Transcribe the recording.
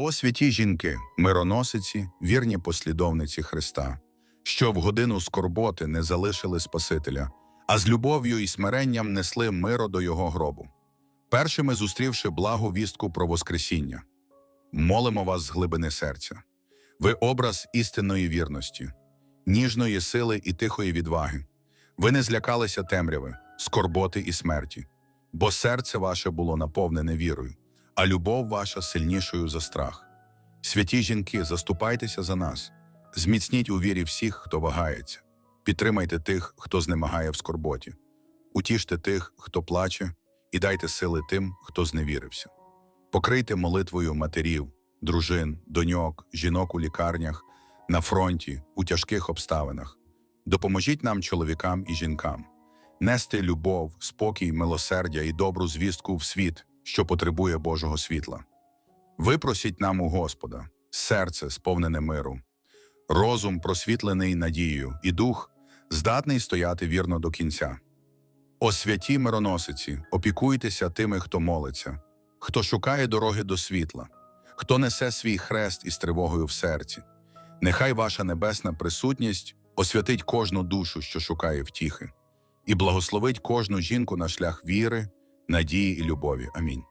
О святі жінки, мироносиці, вірні послідовниці Христа, що в годину скорботи не залишили Спасителя, а з любов'ю і смиренням несли миро до його гробу. Першими зустрівши благу вістку про Воскресіння, молимо вас з глибини серця. Ви образ істинної вірності, ніжної сили і тихої відваги. Ви не злякалися темряви, скорботи і смерті, бо серце ваше було наповнене вірою, а любов ваша сильнішою за страх. Святі жінки, заступайтеся за нас, зміцніть у вірі всіх, хто вагається, підтримайте тих, хто знемагає в скорботі, утіште тих, хто плаче, і дайте сили тим, хто зневірився. Покрийте молитвою матерів, дружин, доньок, жінок у лікарнях, на фронті, у тяжких обставинах. Допоможіть нам, чоловікам і жінкам, нести любов, спокій, милосердя і добру звістку в світ, що потребує Божого світла. Випросіть нам у Господа серце, сповнене миру, розум, просвітлений надією, і дух, здатний стояти вірно до кінця. О святі мироносиці, опікуйтеся тими, хто молиться, хто шукає дороги до світла, хто несе свій хрест із тривогою в серці. Нехай ваша небесна присутність освятить кожну душу, що шукає втіхи, і благословить кожну жінку на шлях віри, надії і любові. Амінь.